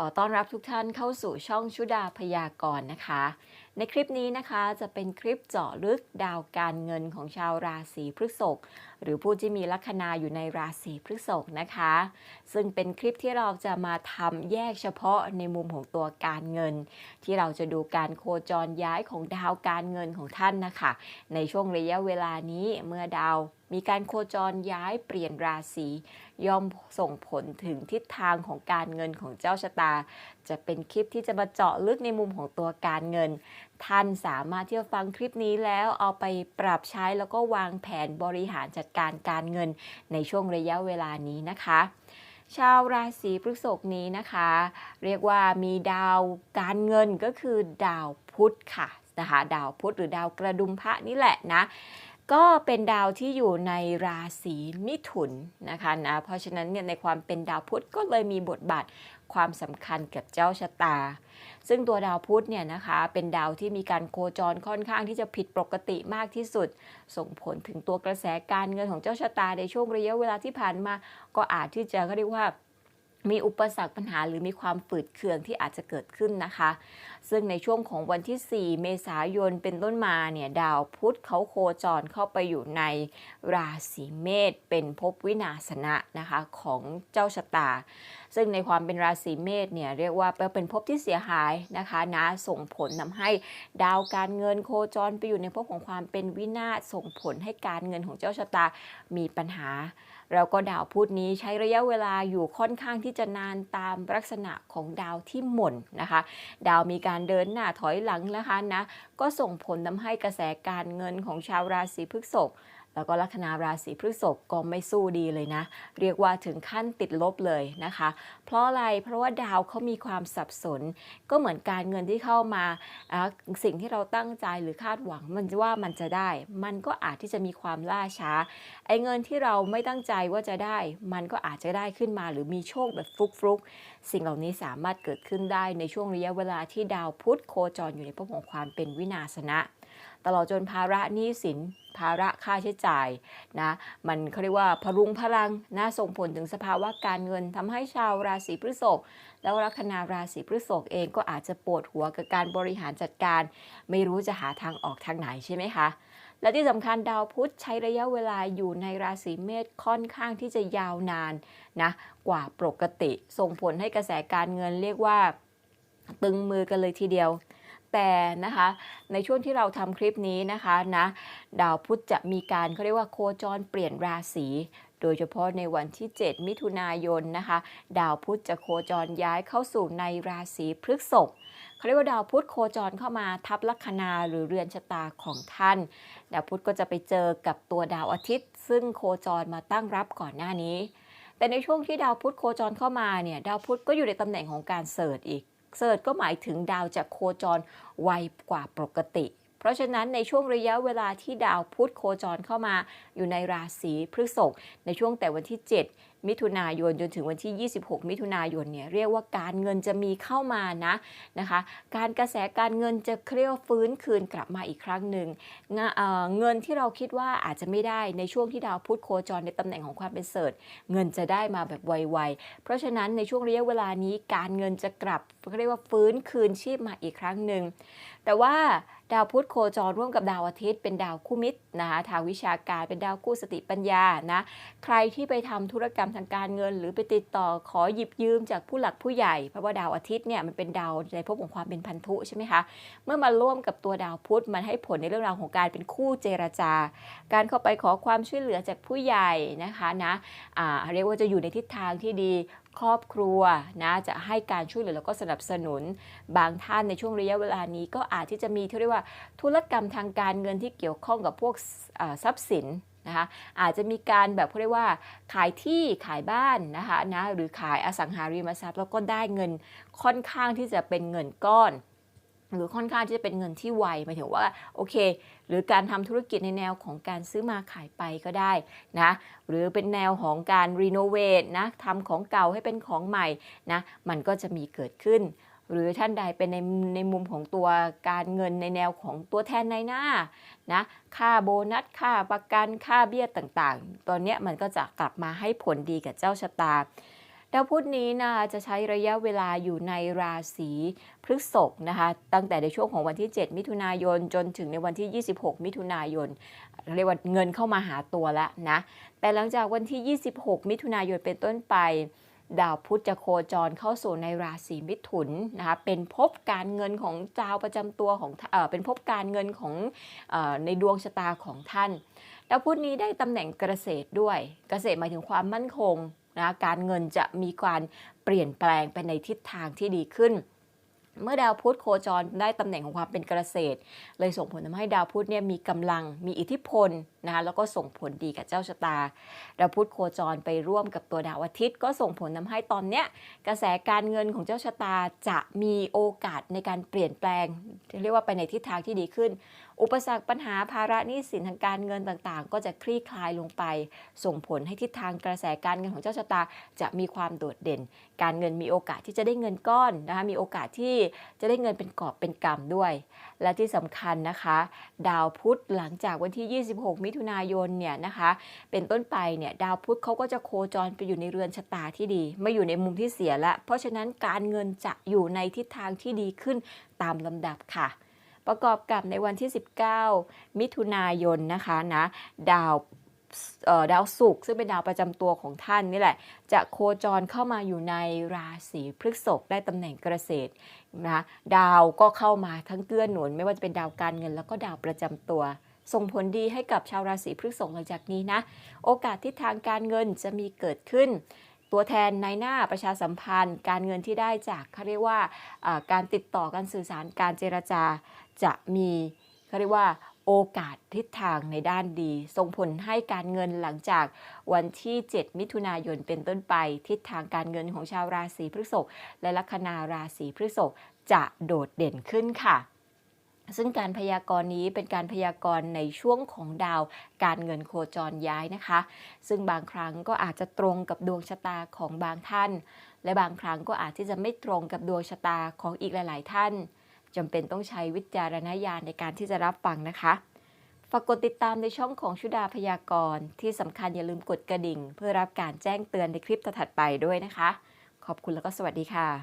ขอต้อนรับทุกท่านเข้าสู่ช่องชุดาพยากรณ์นะคะ ในคลิปนี้นะคะจะเป็นคลิปเจาะลึกดาวการเงินของชาวราศีพฤษภหรือผู้ที่มีลัคนาอยู่ในราศีพฤษภนะคะ ซึ่งเป็นคลิปที่เราจะมาทำแยกเฉพาะในมุมของตัวการเงิน ที่เราจะดูการโคจรย้ายของดาวการเงินของท่านนะคะ ในช่วงระยะเวลานี้เมื่อดาวมีการโคจรย้ายเปลี่ยนราศีย่อมส่งผลถึงทิศทางของการเงินของเจ้าชะตา จะเป็นคลิปที่จะมาเจาะลึกในมุมของตัวการเงิน ท่านสามารถที่จะฟังคลิปนี้แล้วเอาไปปรับใช้แล้วก็วางแผนบริหารจัดการการเงินในช่วงระยะเวลานี้นะคะ ชาวราศีพฤษภนี้นะคะ เรียกว่ามีดาวการเงินก็คือดาวพุธค่ะนะคะดาวพุธหรือดาวกระดุมพระนี่แหละนะ ก็เป็นดาวที่อยู่ในราศีมิถุนนะคะนะ เพราะฉะนั้นเนี่ยในความเป็นดาวพุธก็เลยมีบทบาทความสำคัญกับเจ้าชะตา ซึ่งตัวดาวพุธเนี่ยนะคะเป็นดาวที่มีการโคจรค่อนข้างที่จะผิดปกติมากที่สุด ส่งผลถึงตัวกระแสการเงินของเจ้าชะตาในช่วงระยะเวลาที่ผ่านมา ก็อาจที่จะเขาเรียกว่า มีอุปสรรคปัญหาหรือมีความฝืดเคืองที่อาจจะเกิดขึ้นนะคะ ซึ่งในช่วงของวันที่ 4 เมษายนเป็นต้นมาเนี่ยดาวพุธเขาโคจรเข้าไปอยู่ในราศีเมษเป็นภพวินาศนะนะคะของเจ้าชะตา ซึ่งในความเป็นราศีเมษเนี่ยเรียกว่าเป็นภพที่เสียหายนะคะนะส่งผลทำให้ดาวการเงินโคจรไปอยู่ในภพของความเป็นวินาศส่งผลให้การเงินของเจ้าชะตามีปัญหาแล้วก็ดาวพุธนี้ใช้ระยะเวลาอยู่ค่อนข้างที่จะนานตามลักษณะของดาวที่หม่นนะคะ ดาวมีการเดินหน้าถอยหลังนะคะนะก็ส่งผลทำให้กระแสการเงินของชาวราศีพฤษภ แล้วก็ลัคนาราศีพฤษภก็ไม่สู้ดีเลยนะ เรียกว่าถึงขั้นติดลบเลยนะคะ เพราะอะไรเพราะว่าดาวเขามีความสับสน ก็เหมือนการเงินที่เข้ามาสิ่งที่เราตั้งใจหรือคาดหวังมันว่ามันจะได้ มันก็อาจที่จะมีความล่าช้าไอ้เงินที่เราไม่ตั้งใจว่าจะได้ มันก็อาจจะได้ขึ้นมา หรือมีโชคแบบฟลุกฟลุกๆสิ่งเหล่านี้สามารถเกิดขึ้นได้ในช่วงระยะเวลาที่ดาวพุธโคจรอยู่ในภพของความเป็นวินาศนะตลอดจนภาระหนี้สินภาระค่าใช้จ่ายนะมันเขาเรียกว่าพรุงพลังนะส่งผลถึงสภาวะการเงินทำให้ชาวราศีพฤษภแล้วลัคนาราศีพฤษภเองก็อาจจะปวดหัวกับการบริหารจัดการ ไม่รู้จะหาทางออกทางไหนใช่ไหมคะและที่สำคัญดาวพุธใช้ระยะเวลาอยู่ในราศีเมษค่อนข้างที่จะยาวนานนะกว่าปกติ ส่งผลให้กระแสการเงินเรียกว่า ตึงมือกันเลยทีเดียว แต่นะคะในช่วงที่เราทำคลิปนี้นะคะนะดาวพุธจะมีการเขาเรียกว่าโคจรเปลี่ยนราศีโดยเฉพาะในวันที่ 7 มิถุนายนนะคะ ดาวพุธจะโคจรย้ายเข้าสู่ในราศีพฤษภเขาเรียกว่าดาวพุธโคจรเข้ามาทับลัคนาหรือเรือนชะตาของท่าน ดาวพุธก็จะไปเจอกับตัวดาวอาทิตย์ ซึ่งโคจรมาตั้งรับก่อนหน้านี้ แต่ในช่วงที่ดาวพุธโคจรเข้ามาเนี่ย ดาวพุธก็อยู่ในตำแหน่งของการเสิร์ชอีก เซิร์ก็หมายถึงดาวจะโคจรไวกว่าปกติ ราะฉะนั้นในช่วงระยะเวลาที่ดาวพุธโคจรเข้ามาอยู่ในราศีพฤษภในช่วงแต่วันที่ 7 มิถุนายนจนถึงวันที่ 26 มิถุนายนเนี่ยเรียกว่าการเงินจะมีเข้ามานะนะคะ การกระแสการเงินจะเคลียวฟื้นคืนกลับมาอีกครั้งหนึ่งงเเงินที่เราคิดว่าอาจจะไม่ได้ในช่วงที่ดาวพุธโคจรในตำแหน่งของความเป็นเสิร์ชเงินจะได้มาแบบไวๆ เพราะฉะนั้นในช่วงระยะเวลานี้การเงินจะกลับเรียกว่าฟื้นคืนชีพมาอีกครั้งหนึ่งแต่ว่า ดาวพุธโคจรร่วมกับดาวอาทิตย์เป็นดาวคู่มิตรนะคะทางวิชาการเป็นดาวคู่สติปัญญานะใครที่ไปทำธุรกรรมทางการเงิน หรือไปติดต่อขอหยิบยืมจากผู้หลักผู้ใหญ่ เพราะว่าดาวอาทิตย์เนี่ยมันเป็นดาวในภพของความเป็นพันธุใช่ไหมคะเมื่อมาร่วมกับตัวดาวพุธมันให้ผลในเรื่องราวของการเป็นคู่เจรจา การเข้าไปขอความช่วยเหลือจากผู้ใหญ่นะคะนะเรียกว่าจะอยู่ในทิศทางที่ดีครอบครัวนะจะให้การช่วยเหลือแล้วก็สนับสนุน บางท่านในช่วงระยะเวลานี้ก็อาจที่จะมีที่เรียกว่าธุรกรรมทางการเงินที่เกี่ยวข้องกับพวกทรัพย์สินนะคะอาจจะมีการแบบเขาเรียกว่าขายที่ขายบ้านนะคะนะหรือขายอสังหาริมทรัพย์แล้วก็ได้เงินค่อนข้างที่จะเป็นเงินก้อน หรือค่อนข้างที่จะเป็นเงินที่ไวหมายถึงว่าโอเค หรือการทำธุรกิจในแนวของการซื้อมาขายไปก็ได้นะหรือเป็นแนวของการรีโนเวทนะทำของเก่าให้เป็นของใหม่นะมันก็จะมีเกิดขึ้น หรือท่านใดเป็นในในมุมของตัวการเงินในแนวของตัวแทนในหน้านะค่าโบนัสค่าประกันค่าเบี้ยต่างๆ ตอนเนี้ยมันก็จะกลับมาให้ผลดีกับเจ้าชะตาดาวพุธนี้นะคะจะใช้ระยะเวลาอยู่ในราศีพฤษภนะคะตั้งแต่ในช่วงของวันที่ 7 มิถุนายนจนถึงในวันที่ 26 มิถุนายนเรียกว่าเงินเข้ามาหาตัวแล้วนะแต่หลังจากวันที่ 26 มิถุนายนเป็นต้นไป ดาวพุธจะโคจรเข้าสู่ในราศีมิถุนนะคะเป็นภพการเงินของดาวประจำตัวของเออเป็นภพการเงินของออในดวงชะตาของท่านดาวพุธนี้ได้ตำแหน่งเกษตรด้วย เกษตรหมายถึงความมั่นคงนะการเงินจะมีการเปลี่ยนแปลงไปในทิศทางที่ดีขึ้น เมื่อดาวพุธโคจรได้ตำแหน่งของความเป็นเกษตร เลยส่งผลทำให้ดาวพุธเนี่ยมีกำลังมีอิทธิพลนะคะแล้วก็ส่งผลดีกับเจ้าชะตา ดาวพุธโคจรไปร่วมกับตัวดาวอาทิตย์ ก็ส่งผลทำให้ตอนเนี้ยกระแสการเงินของเจ้าชะตาจะมีโอกาสในการเปลี่ยนแปลงเรียกว่าไปในทิศทางที่ดีขึ้น อุปสรรคปัญหาภาระหนี้สินทางการเงินต่างๆ ก็จะคลี่คลายลงไป ส่งผลให้ทิศทางกระแสการเงินของเจ้าชะตา จะมีความโดดเด่น การเงินมีโอกาสที่จะได้เงินก้อนนะคะมีโอกาสที่จะได้เงินเป็นกอบเป็นกำด้วย และที่สำคัญนะคะ ดาวพุธหลังจากวันที่ 26 มิถุนายนเนี่ยนะคะเป็นต้นไปเนี่ยดาวพุธเขาก็จะโคจรไปอยู่ในเรือนชะตาที่ดี ไม่อยู่ในมุมที่เสียละเพราะฉะนั้นการเงินจะอยู่ในทิศทางที่ดีขึ้นตามลำดับค่ะ ประกอบกับในวันที่ 19 มิถุนายนนะคะนะดาวดาวศุกร์ซึ่งเป็นดาวประจำตัวของท่านนี่แหละ จะโคจรเข้ามาอยู่ในราศีพฤษภได้ตำแหน่งเกษตรนะดาวก็เข้ามาทั้งเกื้อหนุน ไม่ว่าจะเป็นดาวการเงิน แล้วก็ดาวประจำตัว ส่งผลดีให้กับชาวราศีพฤษภหลังจากนี้นะ โอกาสที่ทางการเงินจะมีเกิดขึ้น ตัวแทนในหน้าประชาสัมพันธ์ การเงินที่ได้จากเขาเรียกว่าการติดต่อการสื่อสารการเจรจาจะมีเขาเรียกว่าโอกาสทิศทางในด้านดี ส่งผลให้การเงินหลังจากวันที่ 7 มิถุนายนเป็นต้นไป ทิศทางการเงินของชาวราศีพฤษภและลัคนาราศีพฤษภจะโดดเด่นขึ้นค่ะ ซึ่งการพยากรณ์นี้เป็นการพยากรณ์ในช่วงของดาวการเงินโคจรย้ายนะคะ ซึ่งบางครั้งก็อาจจะตรงกับดวงชะตาของบางท่าน และบางครั้งก็อาจที่จะไม่ตรงกับดวงชะตาของอีกหลาย ๆ ท่านจำเป็นต้องใช้วิจารณญาณในการที่จะรับฟังนะคะฝากกดติดตามในช่องของชุดาพยากรณ์ที่สำคัญอย่าลืมกดกระดิ่ง เพื่อรับการแจ้งเตือนในคลิปถัดไปด้วยนะคะ ขอบคุณแล้วก็สวัสดีค่ะ